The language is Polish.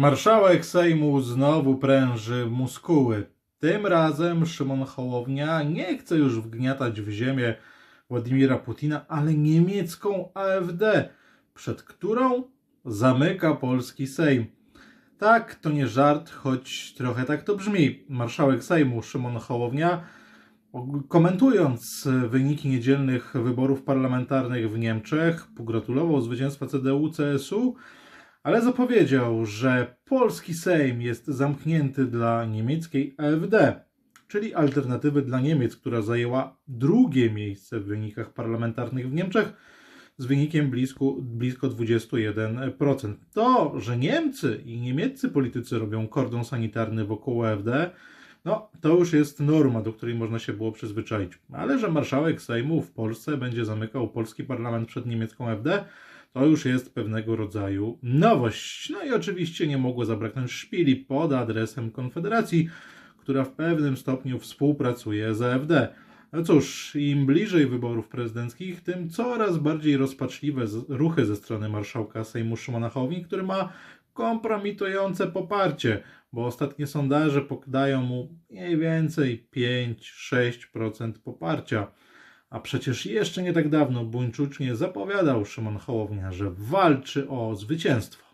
Marszałek Sejmu znowu pręży muskuły. Tym razem Szymon Hołownia nie chce już wgniatać w ziemię Władimira Putina, ale niemiecką AfD, przed którą zamyka polski Sejm. Tak, to nie żart, choć trochę tak to brzmi. Marszałek Sejmu Szymon Hołownia, komentując wyniki niedzielnych wyborów parlamentarnych w Niemczech, pogratulował zwycięstwa CDU-CSU, ale zapowiedział, że polski Sejm jest zamknięty dla niemieckiej AfD, czyli alternatywy dla Niemiec, która zajęła drugie miejsce w wynikach parlamentarnych w Niemczech z wynikiem blisko, blisko 21%. To, że Niemcy i niemieccy politycy robią kordon sanitarny wokół AfD, no to już jest norma, do której można się było przyzwyczaić. Ale że marszałek Sejmu w Polsce będzie zamykał polski parlament przed niemiecką AfD, to już jest pewnego rodzaju nowość. No i oczywiście nie mogło zabraknąć szpili pod adresem Konfederacji, która w pewnym stopniu współpracuje z AfD. No cóż, im bliżej wyborów prezydenckich, tym coraz bardziej rozpaczliwe ruchy ze strony marszałka Sejmu Szymona Hołowni, który ma kompromitujące poparcie, bo ostatnie sondaże podają mu mniej więcej 5-6% poparcia. A przecież jeszcze nie tak dawno buńczucznie zapowiadał Szymon Hołownia, że walczy o zwycięstwo.